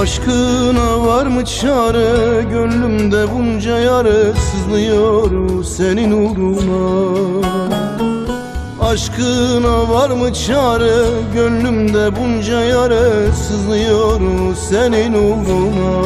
Aşkına var mı çare? Gönlümde bunca yare Sızlıyor senin uğruna. Aşkına var mı çare? Gönlümde bunca yare Sızlıyor senin uğruna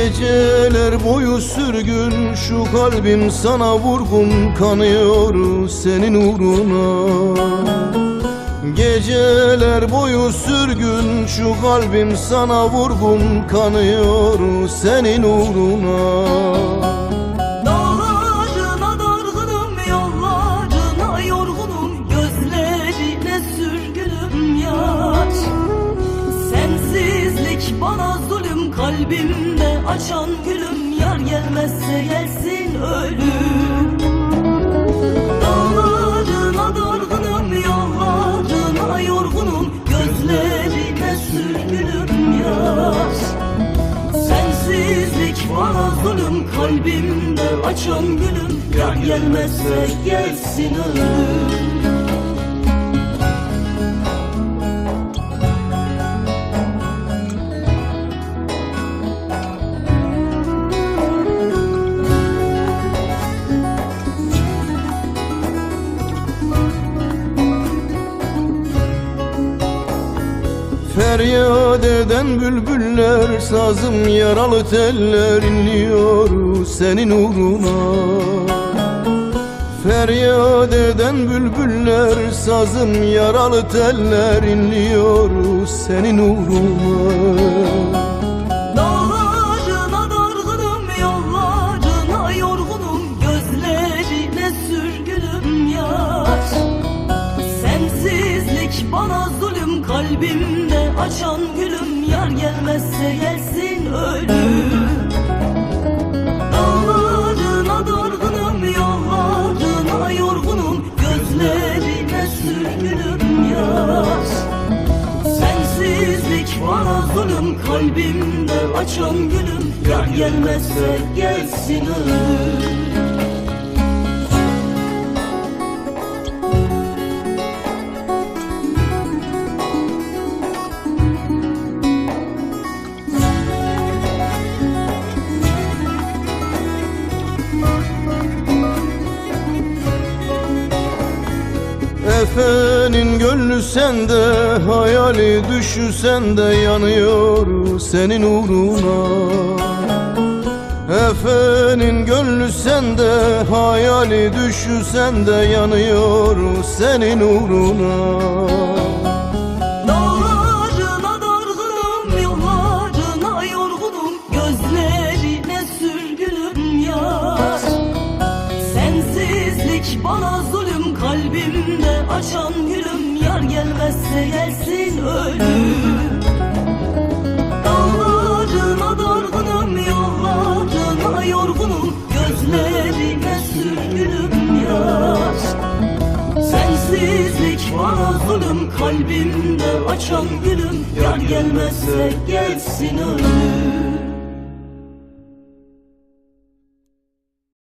Geceler boyu sürgün Şu kalbim sana vurgun Kanıyor senin uğruna. Geceler boyu sürgün Şu kalbim sana vurgun Kanıyor senin uğruna. Dağlarına dargınım Yollarına yorgunum Gözlerine sürgünüm yar Sensizlik bana zulüm Kalbimde açan gülüm Yar gelmezse gelsin ölüm. Dağlarına dargınım Yollarına yorgunum Gözlerine sürgünüm yar. Sensizlik bana zulüm Kalbimde açan gülüm Yar gelmezse gelsin ölüm Feryat eden bülbüller Sazım yaralı teller inliyor senin uğruna. Feryat eden bülbüller Sazım yaralı teller inliyor senin uğruna. Dağlarına dargınım Zulüm Kalbimde açan gülüm Yar gelmezse gelsin ölüm. Dağlarına dargınım Yollarına yorgunum Gözlerine sürgünüm yar. Sensizlik bana zulüm Kalbimde açan gülüm Yar gelmezse gelsin ölüm Efenin gönlü sende Hayali düşü sende yanıyor senin uğruna. Efenin gönlü sende Hayali düşü sende yanıyor senin uğruna. Bana zulüm Kalbimde açan gülüm Yar gelmezse gelsin ölüm. Dağlarına dargınım Yollarına yorgunum. Gözlerine sürgünüm yar Sensizlik bana zulüm Kalbimde açan gülüm. Yar gelmezse gelsin ölüm